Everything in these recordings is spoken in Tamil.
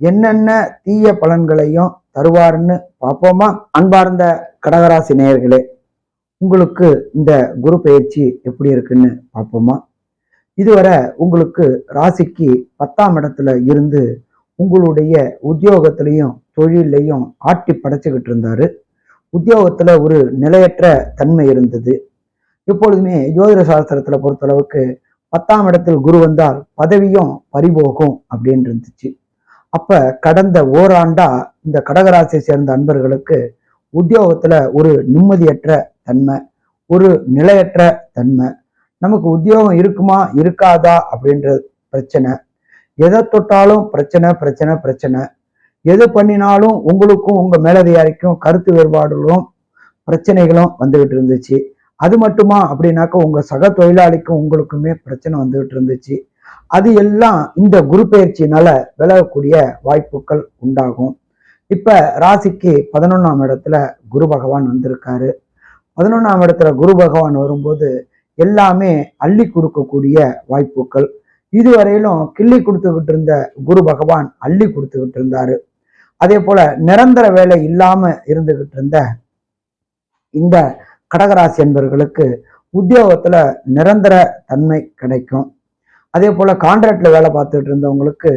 என்னென்ன தீய பலன்களையும் தருவாருன்னு பார்ப்போமா? அன்பார்ந்த கடகராசி நேயர்களே உங்களுக்கு இந்த குரு பயிற்சி எப்படி இருக்குன்னு பார்ப்போமா? இதுவரை உங்களுக்கு ராசிக்கு பத்தாம் இடத்துல இருந்து உங்களுடைய உத்தியோகத்திலையும் தொழிலையும் ஆட்டி படைச்சுக்கிட்டு இருந்தாரு. உத்தியோகத்தில் ஒரு நிலையற்ற தன்மை இருந்தது. எப்பொழுதுமே ஜோதிட சாஸ்திரத்தில் பொறுத்தளவுக்கு பத்தாம் இடத்தில் குரு வந்தால் பதவியும் பறிபோகும் அப்படின்னு இருந்துச்சு. அப்ப கடந்த ஓராண்டா இந்த கடகராசியை சேர்ந்த அன்பர்களுக்கு உத்தியோகத்துல ஒரு நிம்மதியற்ற தன்மை ஒரு நிலையற்ற தன்மை. நமக்கு உத்தியோகம் இருக்குமா இருக்காதா அப்படின்ற பிரச்சனை. எதை தொட்டாலும் பிரச்சனை பிரச்சனை பிரச்சனை. எது பண்ணினாலும் உங்களுக்கும் உங்க மேலதிகாரிக்கும் கருத்து வேறுபாடுகளும் பிரச்சனைகளும் வந்துகிட்டு இருந்துச்சு. அது மட்டுமா அப்படின்னாக்கா உங்க சக தொழிலாளிக்கும் உங்களுக்குமே பிரச்சனை வந்துகிட்டு இருந்துச்சு. அது எல்லாம் இந்த குரு பயிற்சியினால விலகக்கூடிய வாய்ப்புகள் உண்டாகும். இப்ப ராசிக்கு பதினொன்னாம் இடத்துல குரு பகவான் வந்திருக்காரு. பதினொன்னாம் இடத்துல குரு பகவான் வரும்போது எல்லாமே அள்ளி கொடுக்கக்கூடிய வாய்ப்புகள். இதுவரையிலும் கிள்ளி கொடுத்துக்கிட்டு இருந்த குரு பகவான் அள்ளி கொடுத்துக்கிட்டு இருந்தாரு. அதே போல நிரந்தர வேலை இல்லாம இருந்துகிட்டு இருந்த இந்த கடகராசி என்பவர்களுக்கு உத்தியோகத்துல நிரந்தர தன்மை கிடைக்கும். அதே போல் கான்ட்ராக்டில் வேலை பார்த்துட்டு இருந்தவங்களுக்கு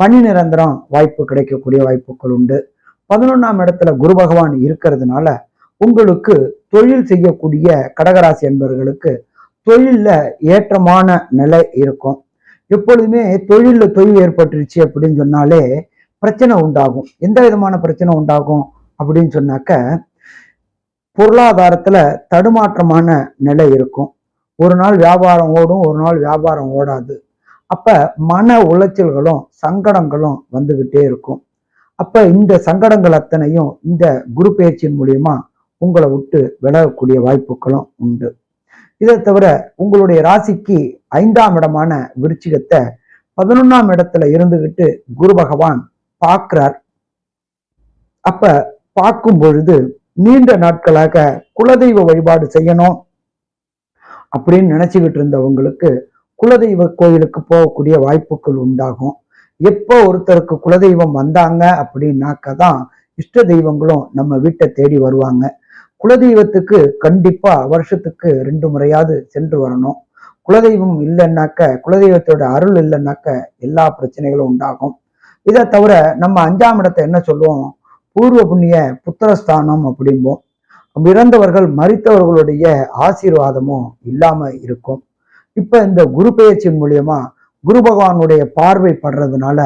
பணி நிரந்தரம் வாய்ப்பு கிடைக்கக்கூடிய வாய்ப்புகள் உண்டு. பதினொன்றாம் இடத்துல குரு பகவான் இருக்கிறதுனால உங்களுக்கு தொழில் செய்யக்கூடிய கடகராசி என்பவர்களுக்கு தொழிலில் ஏற்றமான நிலை இருக்கும். எப்பொழுதுமே தொழிலில் தொழில் ஏற்பட்டுருச்சு அப்படின்னு சொன்னாலே பிரச்சனை உண்டாகும். எந்த விதமான பிரச்சனை உண்டாகும் அப்படின்னு சொன்னாக்க பொருளாதாரத்தில் தடுமாற்றமான நிலை இருக்கும். ஒரு நாள் வியாபாரம் ஓடும் ஒரு நாள் வியாபாரம் ஓடாது. அப்ப மன உளைச்சல்களும் சங்கடங்களும் வந்துகிட்டே இருக்கும். அப்ப இந்த சங்கடங்கள் அத்தனையும் இந்த குரு பயிற்சியின் மூலியமா உங்களை விட்டு விலகக்கூடிய வாய்ப்புகளும் உண்டு. இதை தவிர உங்களுடைய ராசிக்கு ஐந்தாம் இடமான விருச்சிகத்தை பதினொன்னாம் இடத்துல இருந்துகிட்டு குரு பகவான் பார்க்கிறார். அப்ப பார்க்கும் பொழுது நீண்ட நாட்களாக குலதெய்வ வழிபாடு செய்யணும் அப்படின்னு நினைச்சுக்கிட்டு இருந்தவங்களுக்கு குலதெய்வ கோயிலுக்கு போகக்கூடிய வாய்ப்புகள் உண்டாகும். எப்போ ஒருத்தருக்கு குலதெய்வம் வந்தாங்க அப்படின்னாக்க தான் இஷ்ட தெய்வங்களும் நம்ம வீட்டை தேடி வருவாங்க. குலதெய்வத்துக்கு கண்டிப்பா வருஷத்துக்கு ரெண்டு முறையாவது சென்று வரணும். குலதெய்வம் இல்லைன்னாக்க குலதெய்வத்தோட அருள் இல்லைன்னாக்க எல்லா பிரச்சனைகளும் உண்டாகும். இதை தவிர நம்ம அஞ்சாம் இடத்தை என்ன சொல்லுவோம்? பூர்வ புண்ணிய புத்திரஸ்தானம் அப்படிம்போம். இறந்தவர்கள் மறித்தவர்களுடைய ஆசீர்வாதமும் இல்லாம இருக்கும். இப்ப இந்த குரு பெயர்ச்சியின் மூலியமா குரு பகவானுடைய பார்வை படுறதுனால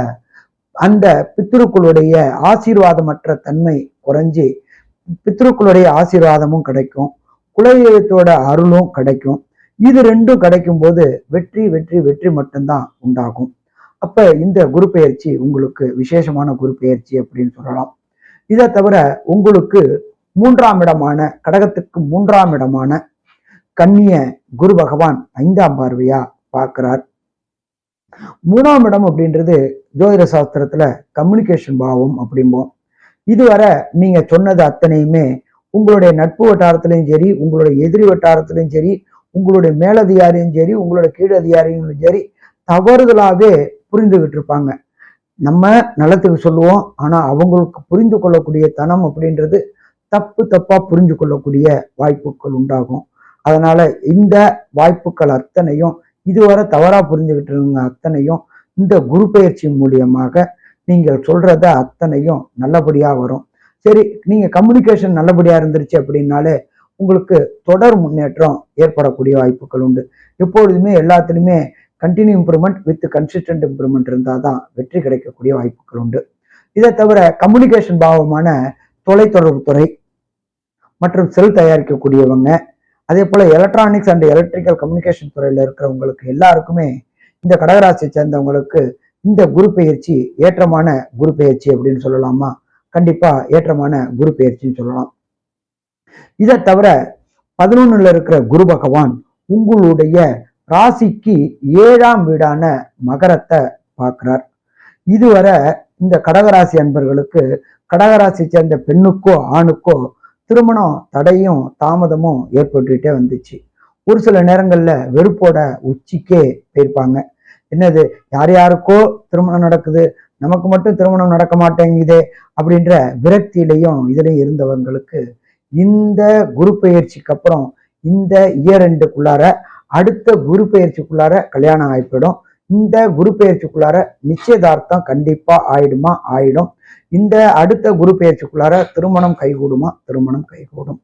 அந்த பித்ருக்களுடைய ஆசீர்வாதமற்ற தன்மை குறைஞ்சி பித்ருக்களுடைய ஆசீர்வாதமும் கிடைக்கும். குலதெய்வத்தோட அருளும் கிடைக்கும். இது ரெண்டும் கிடைக்கும் போது வெற்றி வெற்றி வெற்றி மட்டும்தான் உண்டாகும். அப்ப இந்த குரு பெயர்ச்சி உங்களுக்கு விசேஷமான குரு பெயர்ச்சி அப்படின்னு சொல்லலாம். இதை தவிர உங்களுக்கு மூன்றாம் இடமான கடகத்துக்கு மூன்றாம் இடமான கன்னிய குரு பகவான் ஐந்தாம் பார்வையா பார்க்கிறார். மூணாம் இடம் அப்படின்றது ஜோதிட சாஸ்திரத்துல கம்யூனிகேஷன் பாவம் அப்படிம்போம். இதுவரை நீங்க சொன்னது அத்தனையுமே உங்களுடைய நட்பு வட்டாரத்திலையும் சரி உங்களுடைய எதிரி வட்டாரத்திலையும் சரி உங்களுடைய மேலதிகாரியும் சரி உங்களுடைய கீழதிகாரியும் சரி தவறுதலாகவே புரிந்துகிட்டு இருப்பாங்க நம்ம நலத்துக்கு சொல்லுவோம் ஆனா அவங்களுக்கு புரிந்து கொள்ளக்கூடிய தனம் அப்படின்றது தப்பு தப்பா புரிஞ்சு கொள்ளக்கூடிய வாய்ப்புகள் உண்டாகும். அதனால இந்த வாய்ப்புகள் அத்தனையும் இதுவரை தவறா புரிஞ்சுக்கிட்டு இருந்த அத்தனையும் இந்த குரு பயிற்சி மூலியமாக நீங்கள் சொல்றத அத்தனையும் நல்லபடியா வரும். சரி நீங்க கம்யூனிகேஷன் நல்லபடியா இருந்துருச்சு அப்படின்னாலே உங்களுக்கு தொடர் முன்னேற்றம் ஏற்படக்கூடிய வாய்ப்புகள் உண்டு. எப்பொழுதுமே எல்லாத்துலேயுமே continue improvement with consistent improvement இருந்தால் தான் வெற்றி கிடைக்கக்கூடிய வாய்ப்புகள் உண்டு. இதை தவிர கம்யூனிகேஷன் பாவமான தொலைத்தொடர்பு துறை மற்றும் செல் தயாரிக்கக்கூடியவங்க. அதே போல எலக்ட்ரானிக்ஸ் அண்ட் எலக்ட்ரிக்கல் கம்யூனிகேஷன் துறையில் இருக்கிறவங்களுக்கு எல்லாருக்குமே இந்த கடகராசியை சேர்ந்தவங்களுக்கு இந்த குரு பெயர்ச்சி ஏற்றமான குரு பயிற்சி அப்படின்னு சொல்லலாமா? கண்டிப்பா ஏற்றமான குரு பயிற்சின்னு சொல்லலாம். இதை தவிர பதினொன்னுல இருக்கிற குரு பகவான் உங்களுடைய ராசிக்கு ஏழாம் வீடான மகரத்தை பார்க்கிறார். இதுவரை இந்த கடகராசி அன்பர்களுக்கு கடகராசி சேர்ந்த பெண்ணுக்கோ ஆணுக்கோ திருமணம் தடையும் தாமதமும் ஏற்பட்டுட்டே வந்துச்சு. ஒரு சில நேரங்கள்ல வெறுப்போட உச்சிக்கே போயிருப்பாங்க. என்னது யார் யாருக்கோ திருமணம் நடக்குது நமக்கு மட்டும் திருமணம் நடக்க மாட்டேங்குதே அப்படின்ற விரக்தியிலையும் இதுலையும் இருந்தவங்களுக்கு இந்த குரு பயிற்சிக்கு அப்புறம் இந்த இயர் ரெண்டுக்குள்ளார அடுத்த குரு பயிற்சிக்குள்ளார கல்யாணம் ஆயிப்படும் இந்த குரு பெயர்ச்சிக்குள்ளார நிச்சயதார்த்தம் கண்டிப்பா ஆயிடுமா? ஆயிடும். இந்த அடுத்த குரு பெயர்ச்சிக்குள்ளார திருமணம் கைகூடுமா? திருமணம் கைகூடும்.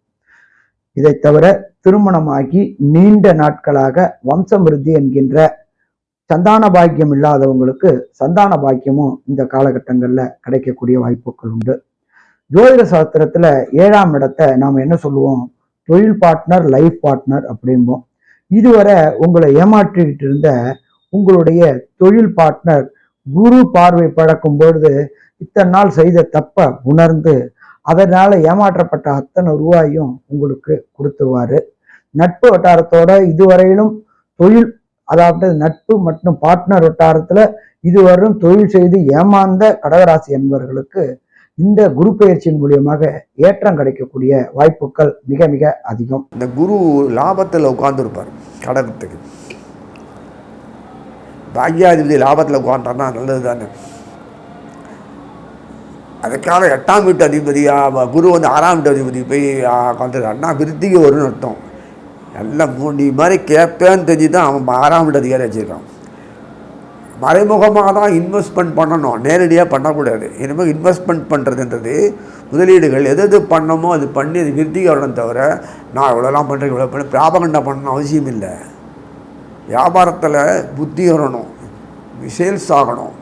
இதை தவிர திருமணமாகி நீண்ட நாட்களாக வம்சமிருத்தி என்கின்ற சந்தான பாக்கியம் இல்லாதவங்களுக்கு சந்தான பாக்கியமும் இந்த காலகட்டங்களில் கிடைக்கக்கூடிய வாய்ப்புகள் உண்டு. ஜோதிட சாஸ்திரத்துல ஏழாம் இடத்தை நாம் என்ன சொல்லுவோம்? தொழில் பார்ட்னர் லைஃப் பார்ட்னர் அப்படிம்போம். இதுவரை உங்களை ஏமாற்றிக்கிட்டு இருந்த உங்களுடைய தொழில் பார்ட்னர் குரு பார்வை பழக்கும் பொழுது இத்தனை நாள் செய்த தப்ப உணர்ந்து அதனால ஏமாற்றப்பட்ட அத்தனை ரூபாயும் உங்களுக்கு கொடுத்துருவாரு. நட்பு வட்டாரத்தோட இதுவரையிலும் தொழில் அதாவது நட்பு மற்றும் பார்ட்னர் வட்டாரத்துல இதுவரையும் தொழில் செய்து ஏமாந்த கடகராசி என்பவர்களுக்கு இந்த குரு பயிற்சியின் மூலியமாக ஏற்றம் கிடைக்கக்கூடிய வாய்ப்புகள் மிக மிக அதிகம். இந்த குரு லாபத்தில் உட்கார்ந்துருப்பார் கடகத்துக்கு. பாக்யாதிபதி லாபத்தில் உட்காந்துட்டார்னா நல்லது தானே அதுக்காக எட்டாம் வீட்டு அதிபதியாக குரு வந்து ஆறாம் வீட்டு அதிபதி போய் உட்காந்துருக்காருன்னா விருத்திக்கு வரும்னு அர்த்தம். எல்லாம் மூடி மாதிரி கேட்பேன்னு தெரிஞ்சு தான் அவன் ஆறாம் வீட்டு அதிகாரி வச்சுருக்கான். மறைமுகமாக தான் இன்வெஸ்ட்மெண்ட் பண்ணணும். நேரடியாக பண்ணக்கூடாது. இனிமேல் இன்வெஸ்ட்மெண்ட் பண்ணுறதுன்றது முதலீடுகள் எது எது பண்ணமோ அது பண்ணி அது விருத்திக்கு வரணும் தவிர நான் இவ்வளோலாம் பண்ணுறேன் இவ்வளோ பண்ண பிராபகண்டா பண்ணணும் அவசியம் இல்லை வியாபாரத்தில் புத்தி வரணும் சேல்ஸ் ஆகணும்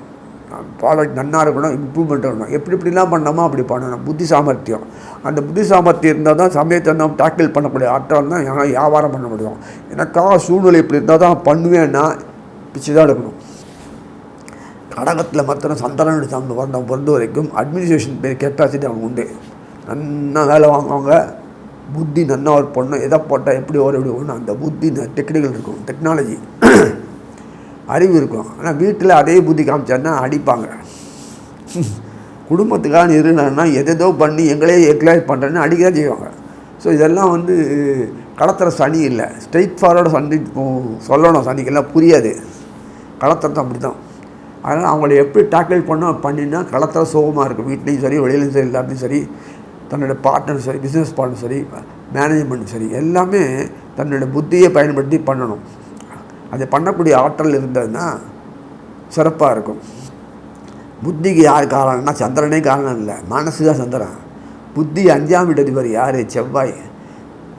ப்ராடக்ட் நன்னாக இருக்கணும் இம்ப்ரூவ்மெண்ட் வரணும் எப்படி இப்படிலாம் பண்ணோமோ அப்படி பண்ணணும். புத்தி சாமர்த்தியம். அந்த புத்தி சாமர்த்தியம் இருந்தால் தான் சமயத்தை நம்ம டேக்கிள் பண்ணக்கூடிய ஆற்றல் தான் என்னால் வியாபாரம் பண்ண முடியும். எனக்காக சூழ்நிலை இப்படி இருந்தால் தான் பண்ணுவேன்னா பிச்சு தான் எடுக்கணும். கடகத்தில் மாத்திரம் சந்திரனுடைய சம்பந்த வந்தவங்க பொறுத்த வரைக்கும் அட்மினிஸ்ட்ரேஷன் பேர் கெப்பாசிட்டி அவங்க உண்டு. நன்னா வேலை வாங்குவாங்க புத்தி நன்னா ஒர்க் பண்ணணும் எதை போட்டால் எப்படி ஓட எப்படி ஒன்று அந்த புத்தி டெக்னிக்கல் இருக்கும் டெக்னாலஜி அறிவு இருக்கும். ஆனால் வீட்டில் அதே புத்தி காமிச்சாருன்னா அடிப்பாங்க. குடும்பத்துக்காக இருந்தாங்கன்னா எதேதோ பண்ணி எங்களே எக்லைஸ் பண்ணுறேன்னு அடிக்க செய்வாங்க. ஸோ இதெல்லாம் வந்து களத்துற சனி இல்லை. ஸ்ட்ரெயிட் ஃபார்வர்டு சனி சொல்லணும் சனிக்கெல்லாம் புரியாது. களத்துறது அப்படி தான் அதனால் அவங்கள எப்படி டேக்கிள் பண்ண பண்ணினா களத்துற சோகமாக இருக்கும். வீட்லேயும் சரி வெளியிலையும் சரி எல்லாத்தையும் சரி. தன்னோட பார்ட்னர் சரி பிஸ்னஸ் பார்ட்னர் சரி மேனேஜ்மெண்ட் சரி எல்லாமே தன்னோட புத்தியை பயன்படுத்தி பண்ணணும். அது பண்ணக்கூடிய ஆற்றல் இருந்ததுன்னா சிறப்பாக இருக்கும். புத்திக்கு யார் காரணம்னா சந்திரனே காரணம் இல்லை மனசு தான் சந்திரன். புத்தி அஞ்சாம் வீட்டு அதிபர் யார்? செவ்வாய்.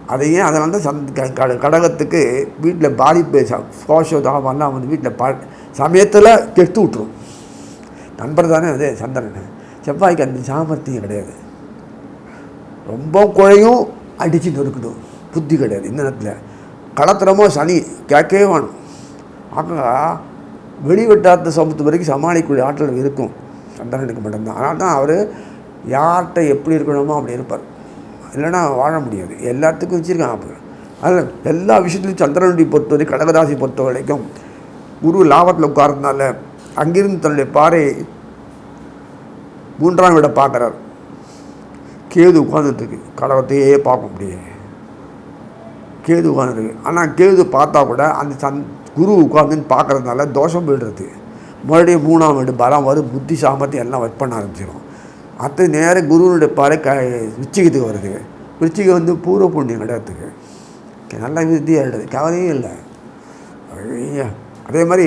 அதையே அதனால தான் சந்த் க- கட- கடகத்துக்கு வீட்டில் பாதிப்பு சோஷோ தாபம்லாம் வந்து வீட்டில் பா சமயத்தில் கெடுத்து விட்ரும் நண்பர் தானே அது சந்திரன். செவ்வாய்க்கு அந்த சாமர்த்தியம் கிடையாது. ரொம்ப குழையும் அடித்து நொறுக்கணும் புத்தி கிடையாது இந்த நேரத்தில். கலத்திரமோ சனி கேட்கவே வேணும். ஆக வெளிவட்டாரத்தை சமத்து வரைக்கும் சமாளிக்கக்கூடிய ஆற்றல் இருக்கும். சந்திரனுக்கு மட்டும்தான். அதனால தான் அவர் யார்கிட்ட எப்படி இருக்கணுமோ அப்படி இருப்பார். இல்லைன்னா வாழ முடியாது. எல்லாத்துக்கும் வச்சுருக்கான் அப்போ அதில் எல்லா விஷயத்துலையும் சந்திரனுடைய பொறுத்தவரை கடகராசி பொறுத்த வரைக்கும் குரு லாபத்தில் உட்கார்ந்தனால அங்கிருந்து தன்னுடைய பாறை மூன்றாம் விட பார்க்குறார். கேது உட்காந்துட்டுருக்கு கடகத்தையே பார்க்க முடியும் கேது உட்காந்துருக்கு ஆனால் கேது பார்த்தா கூட அந்த சந் குரு உட்காந்துன்னு பார்க்கறதுனால தோஷம் போயிடுறது. மறுபடியும் மூணாம் வீடு பலம் வரும். புத்தி சாமர்த்தியம் எல்லாம் ஒர்க் பண்ண ஆரம்பிச்சிடும் அடுத்து நேராக குருவனுடைய பாறை க விச்சிகத்துக்கு வருது. விச்சிகம் வந்து பூர்வ புண்ணியம் கிடையாதுக்கு நல்ல வித்தியாக ஆகிடுது கவலையும் இல்லை அதே மாதிரி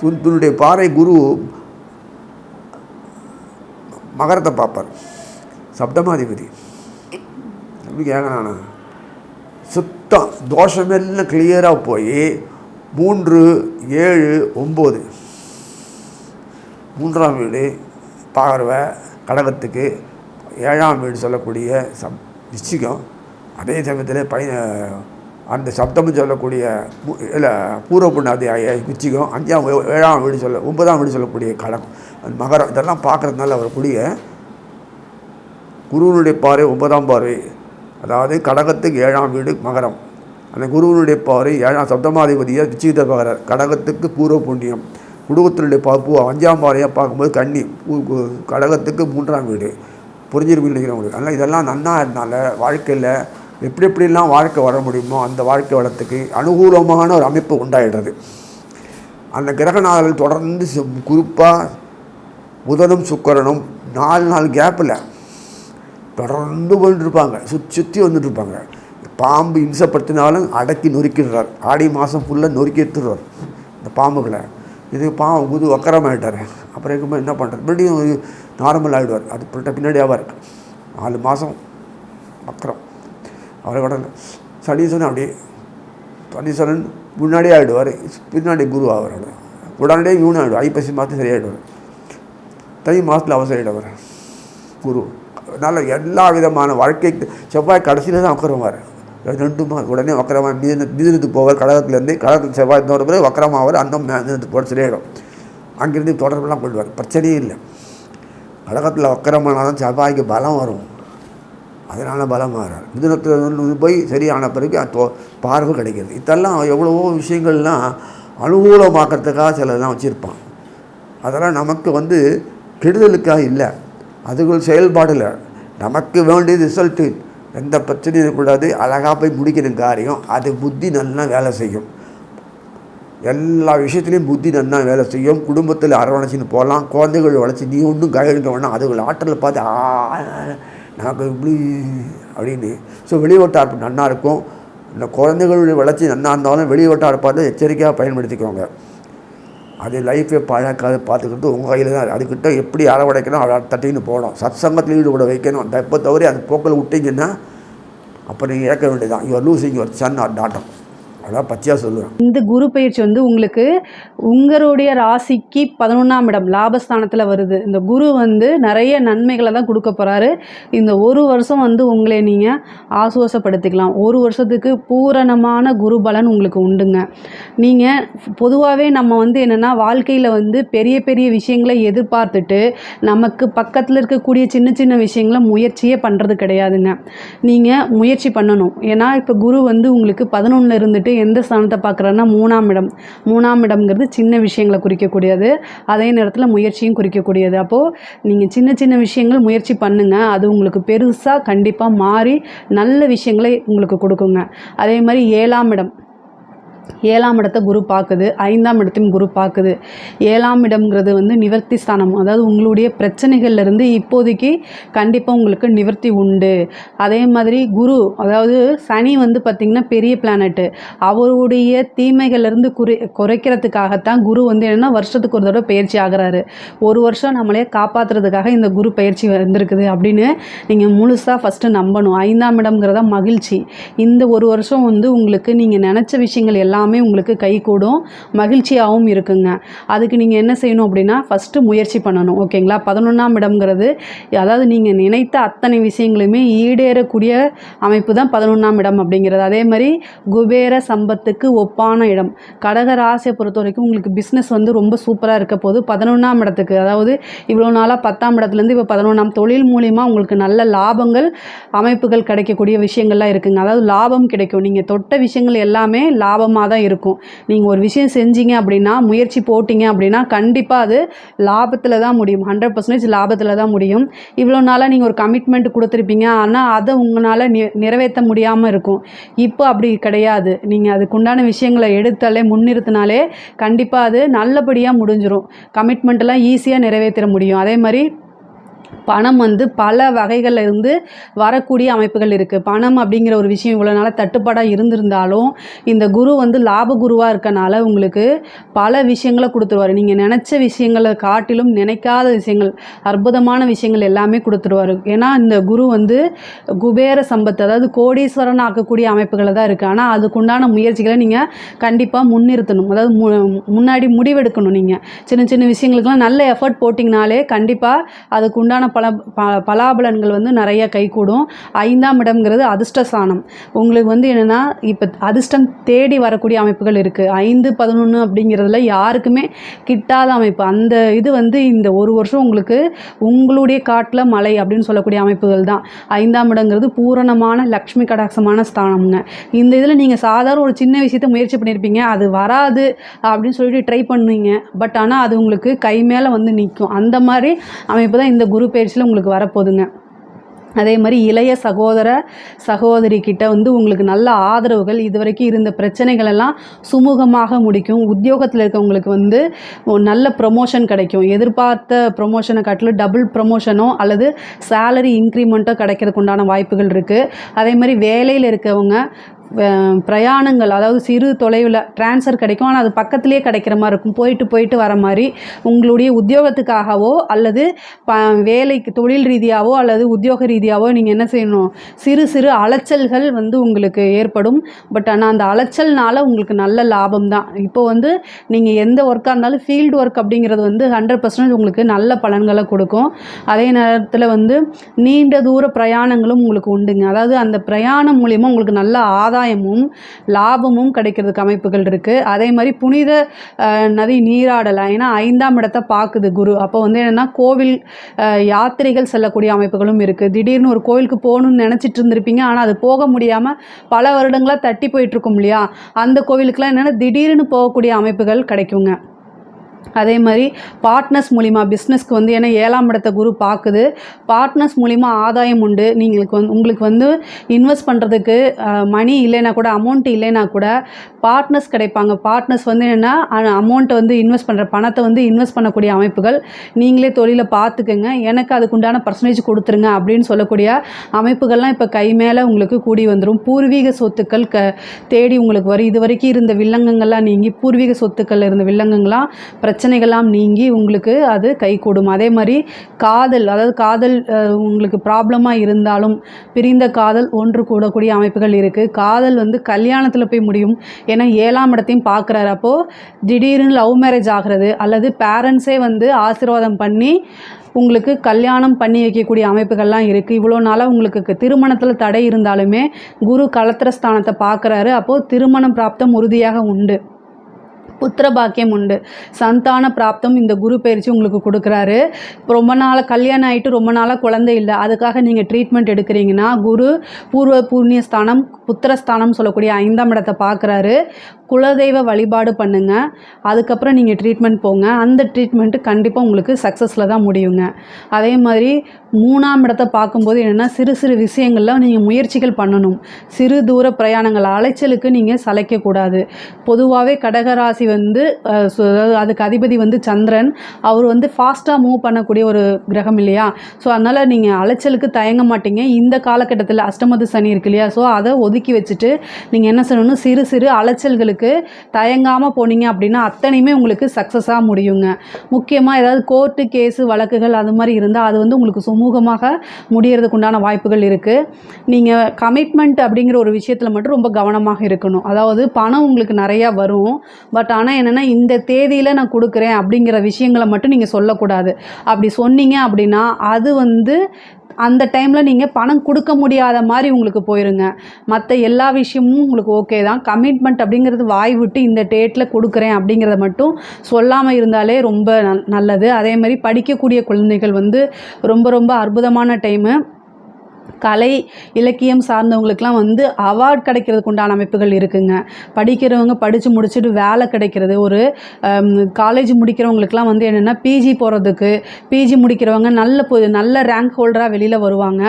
துன் துன்னுடைய பாறை குரு மகரத்தை பார்ப்பார். சப்தமாதிபதி. எப்படி கேட்குறானா சுத்தம். தோஷமெல்லாம் கிளியராக போய் மூன்று ஏழு ஒம்பது. மூன்றாம் வீடு பார்வை கடகத்துக்கு ஏழாம் வீடு சொல்லக்கூடிய சப் நிச்சயம் அதே சமயத்தில் பையன் அந்த சப்தம்னு சொல்லக்கூடிய இல்லை பூர்வ புண்ணாதியாய விச்சிகம் அஞ்சாம் ஏழாம் வீடு சொல்ல ஒன்பதாம் வீடு சொல்லக்கூடிய கடகம். அந்த மகரம். இதெல்லாம் பார்க்குறதுனால வரக்கூடிய குருவனுடைய பார்வை ஒன்பதாம் பார்வை. அதாவது கடகத்துக்கு ஏழாம் வீடு மகரம். அந்த குருவனுடைய பார்வை ஏழாம் சப்தமாதிபதியாக விச்சிகித பகரர் கடகத்துக்கு பூர்வ புண்ணியம். குடும்பத்தினுடைய பார்ப்பு அஞ்சாம் பார்வையாக பார்க்கும்போது கண்ணி கடகத்துக்கு மூன்றாம் வீடு. புரிஞ்சிருப்பு நினைக்கிறவங்களுக்கு அதனால் இதெல்லாம் நன்னா இருந்தால வாழ்க்கையில் எப்படி எப்படிலாம் வாழ்க்கை வர முடியுமோ அந்த வாழ்க்கை வளத்துக்கு அனுகூலமான ஒரு அமைப்பு உண்டாயிடுறது. அந்த கிரகநாதர்கள் தொடர்ந்து குறிப்பாக புதனும் சுக்கரனும் நாலு நாள் கேப்பில் தொடர்ந்து போயிட்டு சுற்றி சுற்றி வந்துட்டு இருப்பாங்க பாம்பு இம்சப்படுத்தினாலும் அடக்கி நொறுக்கிடுறார். ஆடி மாதம் ஃபுல்லாக நொறுக்கி எடுத்துடுறார். இந்த பாம்புகளை. இது பாம்பு புது வக்கரமாயிட்டார். அப்புறம் இருக்கும்போது என்ன பண்ணுறது மறுபடியும் நார்மல் ஆகிடுவார் அது பின்ன பின்னாடி ஆவார். நாலு மாதம் வக்கரம். அவரை உடனே சனீஸ்வரன் அப்படியே சனீஸ்வரன் முன்னாடியே ஆகிடுவார் பின்னாடி குரு ஆவார். உடனடியே இவனும் ஆகிடுவார் ஐப்பசி மாதம் சரியாயிடுவார். தை மாதத்தில் அவசரிடுவார் குரு. அதனால் எல்லா விதமான வாழ்க்கைக்கு செவ்வாய் கடைசியில் தான் வக்கரமாவார். ரெண்டு உடனே வக்கரமாக மீன மீதினத்துக்கு போவார் கடகத்துலேருந்து கழகத்தில் செவ்வாய் இன்னொரு பிறகு வக்கரமாவார் அந்த மீனத்துக்கு போட சரியாயிடும் அங்கேருந்து தொடர்பெல்லாம் கொள்வார் பிரச்சனையே இல்லை. கடகத்தில் வக்கரமானால் தான் செவ்வாய்க்கு பலம் வரும். அதனால் பலம் மாறார் மிதுனத்தில் போய் சரியான பிறகு தோ- பார்வை கிடைக்கிறது. இதெல்லாம் எவ்வளவோ விஷயங்கள்லாம் அனுகூலமாக்கிறதுக்காக சிலதெல்லாம் வச்சுருப்பான் அதெல்லாம் நமக்கு வந்து கெடுதலுக்காக இல்லை. அதுகள் செயல்பாடில் நமக்கு வேண்டிய ரிசல்ட்டு எந்த பிரச்சனையும் இருக்கக்கூடாது. அழகாக போய் முடிக்கணும் காரியம். அது புத்தி நல்லா வேலை செய்யும். எல்லா விஷயத்துலையும் புத்தி நல்லா வேலை செய்யும். குடும்பத்தில் அரவணைச்சின்னு போகலாம். குழந்தைகள் வளர்ச்சி நீ ஒன்றும் கையெழுக்க வேணாம் அதுகள் ஆற்றலை பார்த்து ஆ நமக்கு இப்படி அப்படின்னு. ஸோ வெளிவட்டார் நன்னா இருக்கும். இந்த குழந்தைகளுடைய வளர்ச்சி நன்னா இருந்தாலும் வெளிவட்டார் பார்த்து எச்சரிக்கையாக பயன்படுத்திக்கோங்க. அது லைஃப்பை பழக்காது பார்த்துக்கிட்டு உங்கள் கையில் தான் அதுக்கிட்ட எப்படி யாரை உடைக்கணும் அவளை தட்டின்னு போகணும். சத் சங்கத்தில் ஈடுபட வைக்கணும். அந்த தவிர தவறி அந்த போக்கில் விட்டிங்கன்னா அப்போ நீங்கள் இழக்க வேண்டியதான் your losing your son or Tottenham அதான் பச்சையாக சொல்லுவேன் இந்த குரு பயிற்சி வந்து உங்களுக்கு உங்களுடைய ராசிக்கு பதினொன்றாம் இடம் லாபஸ்தானத்தில் வருது. இந்த குரு வந்து நிறைய நன்மைகளை தான் கொடுக்க போகிறாரு இந்த ஒரு வருஷம் வந்து உங்களை நீங்கள் ஆசுவாசப்படுத்திக்கலாம். ஒரு வருஷத்துக்கு பூரணமான குரு பலன் உங்களுக்கு உண்டுங்க. நீங்கள் பொதுவாகவே நம்ம வந்து என்னென்னா வாழ்க்கையில் வந்து பெரிய பெரிய விஷயங்களை எதிர்பார்த்துட்டு நமக்கு பக்கத்தில் இருக்கக்கூடிய சின்ன சின்ன விஷயங்களை முயற்சியே பண்ணுறது கிடையாதுங்க. நீங்கள் முயற்சி பண்ணணும். ஏன்னா இப்போ குரு வந்து உங்களுக்கு பதினொன்றில் இருந்துட்டு எந்த ஸ்தானத்தை பார்க்குறாருன்னா மூணாம் இடம். மூணாம் இடம்ங்கிறது சின்ன விஷயங்களை குறிக்கக்கூடியது. அதே நேரத்தில் முயற்சியும் குறிக்கக்கூடியது. அப்போது நீங்கள் சின்ன சின்ன விஷயங்கள் முயற்சி பண்ணுங்கள் அது உங்களுக்கு பெருசாக கண்டிப்பாக மாறி நல்ல விஷயங்களை உங்களுக்கு கொடுக்குங்க. அதே மாதிரி ஏழாம் இடம். ஏழாம் இடத்த குரு பார்க்குது ஐந்தாம் இடத்தையும் குரு பார்க்குது. ஏழாம் இடம்ங்கிறது வந்து நிவர்த்தி ஸ்தானம். அதாவது உங்களுடைய பிரச்சனைகள்லேருந்து இப்போதைக்கு கண்டிப்பாக உங்களுக்கு நிவர்த்தி உண்டு. அதே மாதிரி குரு அதாவது சனி வந்து பார்த்திங்கன்னா பெரிய பிளானட்டு அவருடைய தீமைகள்லேருந்து குறை குறைக்கிறதுக்காகத்தான் குரு வந்து என்னென்னா வருஷத்துக்கு ஒரு தடவை பயிற்சி ஆகுறாரு. ஒரு வருஷம் நம்மளே காப்பாற்றுறதுக்காக இந்த குரு பயிற்சி வந்திருக்குது அப்படின்னு நீங்கள் முழுசாக ஃபஸ்ட்டு நம்பணும். ஐந்தாம் இடம்ங்கிறதா மகிழ்ச்சி. இந்த ஒரு வருஷம் வந்து உங்களுக்கு நீங்கள் நினச்ச விஷயங்கள் எல்லாம் எல்லாமே உங்களுக்கு கைகூடும் மகிழ்ச்சியாகவும் இருக்குங்க. அதுக்கு நீங்கள் என்ன செய்யணும் அப்படின்னா ஃபஸ்ட்டு முயற்சி பண்ணணும். ஓகேங்களா? பதினொன்றாம் இடம்ங்கிறது அதாவது நீங்கள் நினைத்த அத்தனை விஷயங்களுமே ஈடேறக்கூடிய அமைப்பு தான் பதினொன்றாம் இடம் அப்படிங்கிறது. அதே மாதிரி குபேர சம்பத்துக்கு ஒப்பான இடம். கடக ராசியை பொறுத்த வரைக்கும் உங்களுக்கு பிஸ்னஸ் வந்து ரொம்ப சூப்பராக இருக்க போது பதினொன்றாம் இடத்துக்கு அதாவது இவ்வளோ நாளாக பத்தாம் இடத்துலேருந்து இப்போ பதினொன்றாம் தொழில் மூலிமா உங்களுக்கு நல்ல லாபங்கள் அமைப்புகள் கிடைக்கக்கூடிய விஷயங்கள்லாம் இருக்குங்க. அதாவது லாபம் கிடைக்கும். நீங்கள் தொட்ட விஷயங்கள் எல்லாமே லாபமாக தான் இருக்கும். நீங்கள் ஒரு விஷயம் செஞ்சீங்க அப்படின்னா முயற்சி போட்டிங்க அப்படின்னா கண்டிப்பாக அது லாபத்தில் தான் முடியும். ஹண்ட்ரட் பர்சன்டேஜ் லாபத்தில் தான் முடியும். இவ்வளோ நாளாக நீங்கள் ஒரு கமிட்மெண்ட் கொடுத்துருப்பீங்க. ஆனால் அதை உங்களால் நி நிறைவேற்ற முடியாமல் இருக்கும். இப்போ அப்படி கிடையாது. நீங்கள் அதுக்குண்டான விஷயங்களை எடுத்தாலே முன்னிறுத்தினாலே கண்டிப்பாக அது நல்லபடியாக முடிஞ்சிடும் கமிட்மெண்ட்டெல்லாம் ஈஸியாக நிறைவேற்ற முடியும். அதே மாதிரி பணம் வந்து பல வகைகளில் இருந்து வரக்கூடிய அமைப்புகள் இருக்குது பணம் அப்படிங்கிற ஒரு விஷயம் இவ்வளோ நாளாக தட்டுப்பாடாக இருந்திருந்தாலும் இந்த குரு வந்து லாப குருவாக இருக்கனால உங்களுக்கு பல விஷயங்களை கொடுத்துருவார். நீங்கள் நினச்ச விஷயங்களை காட்டிலும் நினைக்காத விஷயங்கள் அற்புதமான விஷயங்கள் எல்லாமே கொடுத்துருவார். ஏன்னா இந்த குரு வந்து குபேர சம்பத்து அதாவது கோடீஸ்வரன் ஆக்கக்கூடிய அமைப்புகளை தான் இருக்குது ஆனால் அதுக்குண்டான முயற்சிகளை நீங்கள் கண்டிப்பாக முன்னிறுத்தணும். அதாவது மு முன்னாடி முடிவெடுக்கணும் நீங்கள் சின்ன சின்ன விஷயங்களுக்கெல்லாம் நல்ல எஃபர்ட் போட்டிங்கனாலே கண்டிப்பாக அதுக்குண்டான உண்டான பல ப பலாபலன்கள் வந்து நிறைய கைகூடும். ஐந்தாம் இடம்ங்கிறது அதிர்ஷ்டஸ்தானம். உங்களுக்கு வந்து என்னென்னா இப்போ அதிர்ஷ்டம் தேடி வரக்கூடிய அமைப்புகள் இருக்குது ஐந்து பதினொன்று அப்படிங்கிறதுல யாருக்குமே கிட்டாத அமைப்பு. அந்த இது வந்து இந்த ஒரு வருஷம் உங்களுக்கு உங்களுடைய காட்டில் மலை அப்படின்னு சொல்லக்கூடிய அமைப்புகள் தான். ஐந்தாம் இடங்கிறது பூரணமான லக்ஷ்மி கடாட்சமான ஸ்தானம்ங்க. இந்த இதில் நீங்கள் சாதாரண ஒரு சின்ன விஷயத்தை முயற்சி பண்ணியிருப்பீங்க அது வராது அப்படின்னு சொல்லிட்டு ட்ரை பண்ணுவீங்க. பட் ஆனால் அது உங்களுக்கு கை மேலே வந்து நிற்கும் அந்த மாதிரி அமைப்பு தான் இந்த குரு பயிற்சியில் உங்களுக்கு வரப்போகுதுங்க அதே மாதிரி இளைய சகோதர சகோதரி கிட்ட வந்து உங்களுக்கு நல்ல ஆதரவுகள் இதுவரைக்கும் இருந்த பிரச்சனைகள் எல்லாம் சுமூகமாக முடிக்கும். உத்தியோகத்தில் இருக்கவங்களுக்கு வந்து நல்ல ப்ரொமோஷன் கிடைக்கும். எதிர்பார்த்த ப்ரொமோஷனை காட்டிலும் டபுள் ப்ரொமோஷனோ அல்லது சேலரி இன்க்ரிமெண்ட்டோ கிடைக்கிறதுக்கு உண்டான வாய்ப்புகள் இருக்குது அதே மாதிரி வேலையில் இருக்கவங்க பிரயாணங்கள் அதாவது சிறு தொலைவில் ட்ரான்ஸ்ஃபர் கிடைக்கும். ஆனால் அது பக்கத்துலேயே கிடைக்கிற மாதிரி இருக்கும். போயிட்டு போயிட்டு வர மாதிரி உங்களுடைய உத்தியோகத்துக்காகவோ அல்லது ப வேலைக்கு தொழில் ரீதியாகவோ அல்லது உத்தியோக ரீதியாகவோ நீங்கள் என்ன செய்யணும்? சிறு சிறு அலைச்சல்கள் வந்து உங்களுக்கு ஏற்படும். பட் ஆனால் அந்த அலைச்சல்னால உங்களுக்கு நல்ல லாபம் தான். இப்போ வந்து நீங்கள் எந்த ஒர்க்காக இருந்தாலும் ஃபீல்டு ஒர்க் அப்படிங்கிறது வந்து ஹண்ட்ரட் பர்சன்டேஜ் உங்களுக்கு நல்ல பலன்களை கொடுக்கும். அதே நேரத்தில் வந்து நீண்ட தூர பிரயாணங்களும் உங்களுக்கு உண்டுங்க. அதாவது அந்த பிரயாணம் மூலிமா உங்களுக்கு நல்ல ஆதாயமும் லாபமும் கிடைக்கிறதுக்கு அமைப்புகள் இருக்குது அதே மாதிரி புனித நதி நீராடலாம் ஏன்னா ஐந்தாம் இடத்தை பார்க்குது குரு. அப்போ வந்து என்னென்னா கோவில் யாத்திரைகள் செல்லக்கூடிய அமைப்புகளும் இருக்குது திடீர்னு ஒரு கோவிலுக்கு போகணும்னு நினச்சிட்டு இருந்திருப்பீங்க. ஆனால் அது போக முடியாமல் பல வருடங்களாக தட்டி போயிட்டுருக்கும் இல்லையா? அந்த கோவிலுக்கெல்லாம் என்னென்னா திடீர்னு போகக்கூடிய அமைப்புகள் கிடைக்குங்க. அதே மாதிரி பார்ட்னர்ஸ் மூலிமா பிஸ்னஸ்க்கு வந்து ஏன்னா ஏழாம் இடத்த குரு பார்க்குது. பார்ட்னர்ஸ் மூலிமா ஆதாயம் உண்டு. நீங்களுக்கு வந்து உங்களுக்கு வந்து இன்வெஸ்ட் பண்ணுறதுக்கு மணி இல்லைனா கூட அமௌண்ட் இல்லைனா கூட பார்ட்னர்ஸ் கிடைப்பாங்க. பார்ட்னர்ஸ் வந்து என்னென்னா அமௌண்ட்டை வந்து இன்வெஸ்ட் பண்ணுற பணத்தை வந்து இன்வெஸ்ட் பண்ணக்கூடிய அமைப்புகள். நீங்களே தொழிலை பார்த்துக்கோங்க. எனக்கு அதுக்குண்டான பர்சன்டேஜ் கொடுத்துருங்க அப்படின்னு சொல்லக்கூடிய அமைப்புகள்லாம் இப்போ கை மேலே உங்களுக்கு கூடி வந்துடும் பூர்வீக சொத்துக்கள் க தேடி உங்களுக்கு வரும். இது வரைக்கும் இருந்த வில்லங்கங்கள்லாம் நீங்கி பூர்வீக சொத்துக்கள் இருந்த வில்லங்கங்கள்லாம் பிரச்சனைகள்லாம் நீங்கி உங்களுக்கு அது கைகூடும் அதே மாதிரி காதல் அதாவது காதல் உங்களுக்கு ப்ராப்ளமாக இருந்தாலும் பிரிந்த காதல் ஒன்று கூடக்கூடிய அமைப்புகள் இருக்குது காதல் வந்து கல்யாணத்தில் போய் முடியும். ஏன்னா ஏழாம் இடத்தையும் பார்க்குறாரு அப்போது திடீர்னு லவ் மேரேஜ் ஆகிறது அல்லது பேரண்ட்ஸே வந்து ஆசீர்வாதம் பண்ணி உங்களுக்கு கல்யாணம் பண்ணி வைக்கக்கூடிய அமைப்புகள்லாம் இருக்குது இவ்வளோ நாளாக உங்களுக்கு திருமணத்தில் தடை இருந்தாலுமே குரு கலத்திர ஸ்தானத்தை பார்க்குறாரு அப்போது திருமணம் பிராப்தம் உறுதியாக உண்டு. புத்திர பாக்கியம் உண்டு சந்தான பிராப்தம் இந்த குரு பயிற்சி உங்களுக்கு கொடுக்குறாரு. இப்போ ரொம்ப நாளாக கல்யாணம் ஆகிட்டு ரொம்ப நாளாக குழந்தை இல்லை. அதுக்காக நீங்கள் ட்ரீட்மெண்ட் எடுக்கிறீங்கன்னா குரு பூர்வ புண்ணிய ஸ்தானம் புத்திரஸ்தானம் சொல்லக்கூடிய ஐந்தாம் இடத்தை பார்க்குறாரு. குலதெய்வ வழிபாடு பண்ணுங்க. அதுக்கப்புறம் நீங்கள் ட்ரீட்மெண்ட் போங்க. அந்த ட்ரீட்மெண்ட்டு கண்டிப்பாக உங்களுக்கு சக்ஸஸில் தான் முடியுங்க. அதே மாதிரி மூணாம் இடத்தை பார்க்கும்போது என்னென்னா சிறு சிறு விஷயங்களில் நீங்கள் முயற்சிகள் பண்ணணும். சிறு தூர பிரயாணங்கள் அலைச்சலுக்கு நீங்கள் சளைக்கக்கூடாது. பொதுவாகவே கடகராசி வந்து அதாவது அதுக்கு அதிபதி வந்து சந்திரன். அவர் வந்து ஃபாஸ்ட்டாக மூவ் பண்ணக்கூடிய ஒரு கிரகம் இல்லையா? ஸோ அதனால் நீங்கள் அலைச்சலுக்கு தயங்க மாட்டீங்க. இந்த காலகட்டத்தில் அஷ்டமது சனி இருக்கு இல்லையா? ஸோ அதை ஒதுக்கி வச்சுட்டு நீங்கள் என்ன செய்யணும் சிறு சிறு அலைச்சல்களுக்கு தயங்காமல் போனீங்க அப்படின்னா அத்தனையுமே உங்களுக்கு சக்ஸஸாக முடியுங்க. முக்கியமாக ஏதாவது கோர்ட்டு கேஸு வழக்குகள் அது மாதிரி இருந்தால் அது வந்து உங்களுக்கு சுமூகமாக முடியறதுக்கு உண்டான வாய்ப்புகள் இருக்குது நீங்கள் கமிட்மெண்ட் அப்படிங்கிற ஒரு விஷயத்தில் மட்டும் ரொம்ப கவனமாக இருக்கணும். அதாவது பணம் உங்களுக்கு நிறையா வரும். பட் ஆனால் என்னென்னா இந்த தேதியில் நான் கொடுக்குறேன் அப்படிங்கிற விஷயங்களை மட்டும் நீங்கள் சொல்லக்கூடாது. அப்படி சொன்னீங்க அப்படின்னா அது வந்து அந்த டைமில் நீங்கள் பணம் கொடுக்க முடியாத மாதிரி உங்களுக்கு போயிருங்க. மற்ற எல்லா விஷயமும் உங்களுக்கு ஓகே தான். கமிட்மெண்ட் அப்படிங்கிறது வாய் விட்டு இந்த டேட்டில் கொடுக்குறேன் அப்படிங்கிறத மட்டும் சொல்லாமல் இருந்தாலே ரொம்ப நல்- நல்லது. அதே மாதிரி படிக்கக்கூடிய குழந்தைகள் வந்து ரொம்ப ரொம்ப அற்புதமான டைமு கலை இலக்கியம் சார்ந்தவங்களுக்குலாம் வந்து அவார்ட் கிடைக்கிறதுக்கு உண்டான அமைப்புகள் இருக்குங்க. படிக்கிறவங்க படித்து முடிச்சுட்டு வேலை கிடைக்கிறது. ஒரு காலேஜ் முடிக்கிறவங்களுக்குலாம் வந்து என்னென்னா பிஜி போகிறதுக்கு பிஜி முடிக்கிறவங்க நல்ல பொ நல்ல ரேங்க் ஹோல்டராக வெளியில் வருவாங்க.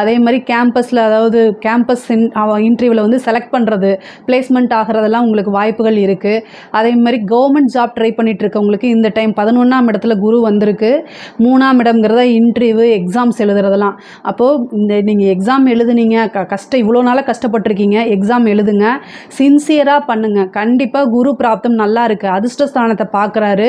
அதே மாதிரி கேம்பஸில் அதாவது கேம்பஸ் இன் இன்டர்வியூவில் வந்து செலக்ட் பண்ணுறது பிளேஸ்மெண்ட் ஆகிறதெல்லாம் உங்களுக்கு வாய்ப்புகள் இருக்குது அதே மாதிரி கவர்மெண்ட் ஜாப் ட்ரை பண்ணிகிட்டு இருக்கவங்களுக்கு இந்த டைம் பதினொன்றாம் இடத்துல குரு வந்திருக்கு. மூணாம் இடம்ங்கிறத இன்டர்வியூ எக்ஸாம்ஸ் எழுதுறதெல்லாம். அப்போது இந்த நீங்கள் எக்ஸாம் எழுதுனீங்க க கஷ்டம் இவ்வளோ நாளாக கஷ்டப்பட்டிருக்கீங்க எக்ஸாம் எழுதுங்க சின்சியராக பண்ணுங்கள் கண்டிப்பாக குரு பிராப்தம் நல்லா இருக்குது அதிர்ஷ்டஸ்தானத்தை பார்க்குறாரு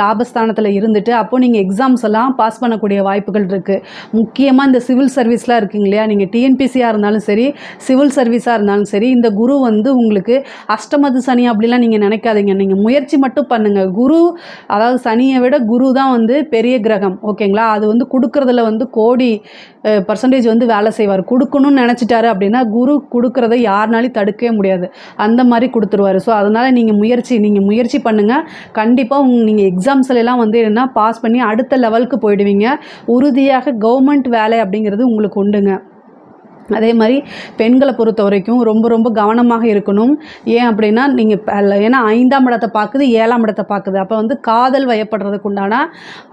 லாபஸ்தானத்தில் இருந்துட்டு அப்போது நீங்கள் எக்ஸாம்ஸ் எல்லாம் பாஸ் பண்ணக்கூடிய வாய்ப்புகள் இருக்குது முக்கியமாக இந்த சிவில் சர்வீஸ்லாம் இருக்குங்க இல்லையா? நீங்கள் டிஎன்பிசியாக இருந்தாலும் சரி சிவில் சர்வீஸாக இருந்தாலும் சரி இந்த குரு வந்து உங்களுக்கு அஷ்டமது சனி அப்படிலாம் நீங்கள் நினைக்காதீங்க. நீங்கள் முயற்சி மட்டும் பண்ணுங்கள் குரு அதாவது சனியை விட குரு தான் வந்து பெரிய கிரகம். ஓகேங்களா? அது வந்து கொடுக்குறதுல வந்து கோடி பர்சன்டேஜ் வந்து வேலை செய்வார். கொடுக்கணும்னு நினச்சிட்டாரு அப்படின்னா குரு கொடுக்குறத யாருனாலையும் தடுக்கவே முடியாது. அந்த மாதிரி கொடுத்துருவாரு. ஸோ அதனால் நீங்கள் முயற்சி நீங்கள் முயற்சி பண்ணுங்கள் கண்டிப்பாக உங் நீங்கள் எக்ஸாம்ஸ்லாம் வந்து என்னென்னா பாஸ் பண்ணி அடுத்த லெவலுக்கு போயிடுவீங்க. உறுதியாக கவர்மெண்ட் வேலை அப்படிங்கிறது உங்களுக்கு உண்டுங்க. அதே மாதிரி பெண்களை பொறுத்த வரைக்கும் ரொம்ப ரொம்ப கவனமாக இருக்கணும். ஏன் அப்படின்னா நீங்கள் ஏன்னா ஐந்தாம் இடத்தை பார்க்குது ஏழாம் இடத்தை பார்க்குது. அப்போ வந்து காதல் வயப்படுறதுக்கு உண்டான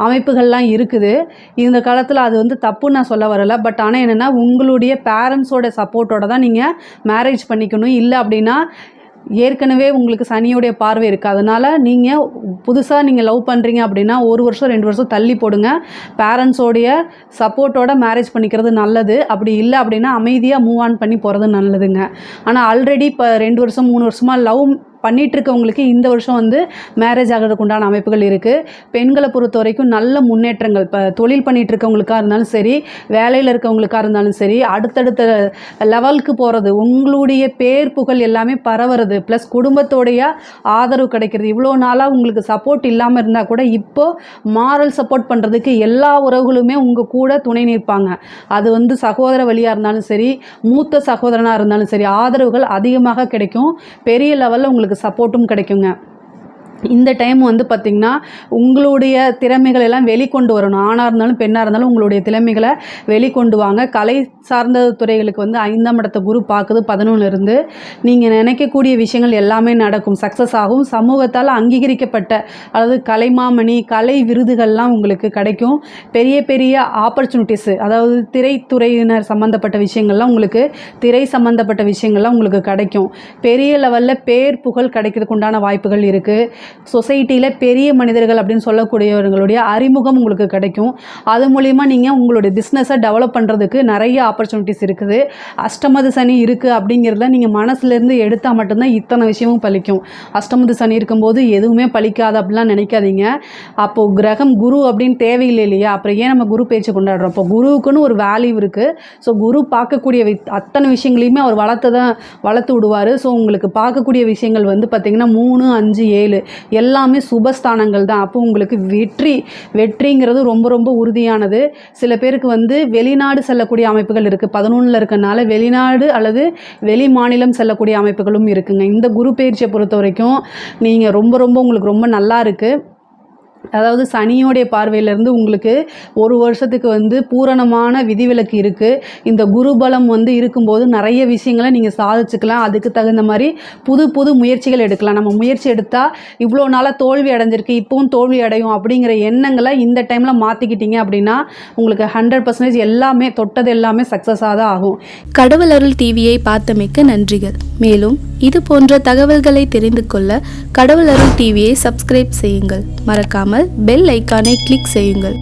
அமைப்புகள்லாம் இருக்குது. இந்த காலத்தில் அது வந்து தப்புன்னு நான் சொல்ல வரல. பட் ஆனால் என்னென்னா உங்களுடைய பேரண்ட்ஸோட சப்போர்ட்டோட தான் நீங்கள் மேரேஜ் பண்ணிக்கணும். இல்லை அப்படின்னா ஏற்கனவே உங்களுக்கு சனியுடைய பார்வை இருக்குது அதனால் நீங்கள் புதுசாக நீங்கள் லவ் பண்ணுறீங்க அப்படின்னா ஒரு வருஷம் ரெண்டு வருஷம் தள்ளி போடுங்க. பேரண்ட்ஸோடைய சப்போர்ட்டோட மேரேஜ் பண்ணிக்கிறது நல்லது. அப்படி இல்லை அப்படின்னா அமைதியாக மூவ் ஆன் பண்ணி போகிறது நல்லதுங்க. ஆனால் ஆல்ரெடி இப்போ ரெண்டு வருஷம் மூணு வருஷமாக லவ் பண்ணிட்டு இருக்கவங்களுக்கு இந்த வருஷம் வந்து மேரேஜ் ஆகிறதுக்கு உண்டான அமைப்புகள் இருக்குது பெண்களை பொறுத்த வரைக்கும் நல்ல முன்னேற்றங்கள் இப்போ தொழில் பண்ணிட்டு இருக்கவங்களுக்கா இருந்தாலும் சரி வேலையில் இருக்கவங்களுக்கா இருந்தாலும் சரி அடுத்தடுத்த லெவலுக்கு போகிறது உங்களுடைய பேர் புகழ் எல்லாமே பரவுறது ப்ளஸ் குடும்பத்தோடைய ஆதரவு கிடைக்கிறது. இவ்வளோ நாளாக உங்களுக்கு சப்போர்ட் இல்லாமல் இருந்தால் கூட இப்போ மாரல் சப்போர்ட் பண்ணுறதுக்கு எல்லா உறவுகளுமே உங்கள் கூட துணை நிற்பாங்க. அது வந்து சகோதர வழியாக இருந்தாலும் சரி மூத்த சகோதரனாக இருந்தாலும் சரி ஆதரவுகள் அதிகமாக கிடைக்கும். பெரிய லெவலில் உங்களுக்கு சப்போர்ட்டும் கிடைக்குங்க. இந்த டைம் வந்து பார்த்திங்கன்னா உங்களுடைய திறமைகள் எல்லாம் வெளிக்கொண்டு வரணும். ஆணாக இருந்தாலும் பெண்ணாக இருந்தாலும் உங்களுடைய திறமைகளை வெளிக்கொண்டு வாங்க. கலை சார்ந்த துறைகளுக்கு வந்து ஐந்தாம் இடத்த குரு பார்க்குது பதினொன்றுலேருந்து நீங்கள் நினைக்கக்கூடிய விஷயங்கள் எல்லாமே நடக்கும். சக்ஸஸ் ஆகும். சமூகத்தால் அங்கீகரிக்கப்பட்ட அதாவது கலைமாமணி கலை விருதுகள்லாம் உங்களுக்கு கிடைக்கும். பெரிய பெரிய ஆப்பர்ச்சுனிட்டிஸு அதாவது திரைத்துறையினர் சம்மந்தப்பட்ட விஷயங்கள்லாம் உங்களுக்கு திரை சம்மந்தப்பட்ட விஷயங்கள்லாம் உங்களுக்கு கிடைக்கும். பெரிய லெவலில் பேர் புகழ் கிடைக்கிறதுக்கு உண்டான வாய்ப்புகள் இருக்குது சொசைட்டியில் பெரிய மனிதர்கள் அப்படின்னு சொல்லக்கூடியவர்களுடைய அறிமுகம் உங்களுக்கு கிடைக்கும். அது மூலிமா நீங்கள் உங்களுடைய பிஸ்னஸை டெவலப் பண்ணுறதுக்கு நிறைய ஆப்பர்ச்சுனிட்டிஸ் இருக்குது. அஷ்டமது சனி இருக்குது அப்படிங்கிறத நீங்கள் மனசுலேருந்து எடுத்தால் மட்டும்தான் இத்தனை விஷயமும் பலிக்கும். அஷ்டமது சனி இருக்கும்போது எதுவுமே பலிக்காது அப்படிலாம் நினைக்காதீங்க. அப்போது கிரகம் குரு அப்படின்னு தேவையில்லை இல்லையா? அப்புறம் ஏன் நம்ம குரு பேச்சு கொண்டாடுறோம்? அப்போ குருவுக்குன்னு ஒரு வேல்யூ இருக்குது ஸோ குரு பார்க்கக்கூடிய அத்தனை விஷயங்களையுமே அவர் வளர்த்து தான் வளர்த்து விடுவார். ஸோ உங்களுக்கு பார்க்கக்கூடிய விஷயங்கள் வந்து பார்த்திங்கன்னா மூணு அஞ்சு ஏழு. எல்லாமே சுபஸ்தானங்கள் தான். அப்போ உங்களுக்கு வெற்றி வெற்றிங்கிறது ரொம்ப ரொம்ப உறுதியானது. சில பேருக்கு வந்து வெளிநாடு செல்லக்கூடிய அமைப்புகள் இருக்குது பதினொன்றில் இருக்கனால வெளிநாடு அல்லது வெளி மாநிலம் செல்லக்கூடிய அமைப்புகளும் இருக்குங்க. இந்த குரு பயிற்சியை பொறுத்த வரைக்கும் நீங்கள் ரொம்ப ரொம்ப உங்களுக்கு ரொம்ப நல்லா இருக்குது அதாவது சனியோடைய பார்வையிலேருந்து உங்களுக்கு ஒரு வருஷத்துக்கு வந்து பூரணமான விதிவிலக்கு இருக்குது இந்த குருபலம் வந்து இருக்கும்போது நிறைய விஷயங்களை நீங்கள் சாதிச்சுக்கலாம். அதுக்கு தகுந்த மாதிரி புது புது முயற்சிகள் எடுக்கலாம். நம்ம முயற்சி எடுத்தால் இவ்வளோ நாளாக தோல்வி அடைஞ்சிருக்கு இப்போவும் தோல்வி அடையும் அப்படிங்கிற எண்ணங்களை இந்த டைமில் மாற்றிக்கிட்டீங்க அப்படின்னா உங்களுக்கு ஹண்ட்ரட் பர்சன்டேஜ் எல்லாமே தொட்டது எல்லாமே சக்ஸஸாக தான் ஆகும். கடவுள் அருள் டிவியை பார்த்தமைக்க நன்றிகள். மேலும் இது போன்ற தகவல்களை தெரிந்து கொள்ள கடவுள் அருள் டிவியை சப்ஸ்கிரைப் செய்யுங்கள். மறக்காமல் மறக்காமல் பெல் ஐக்கானை கிளிக் செய்யுங்கள்.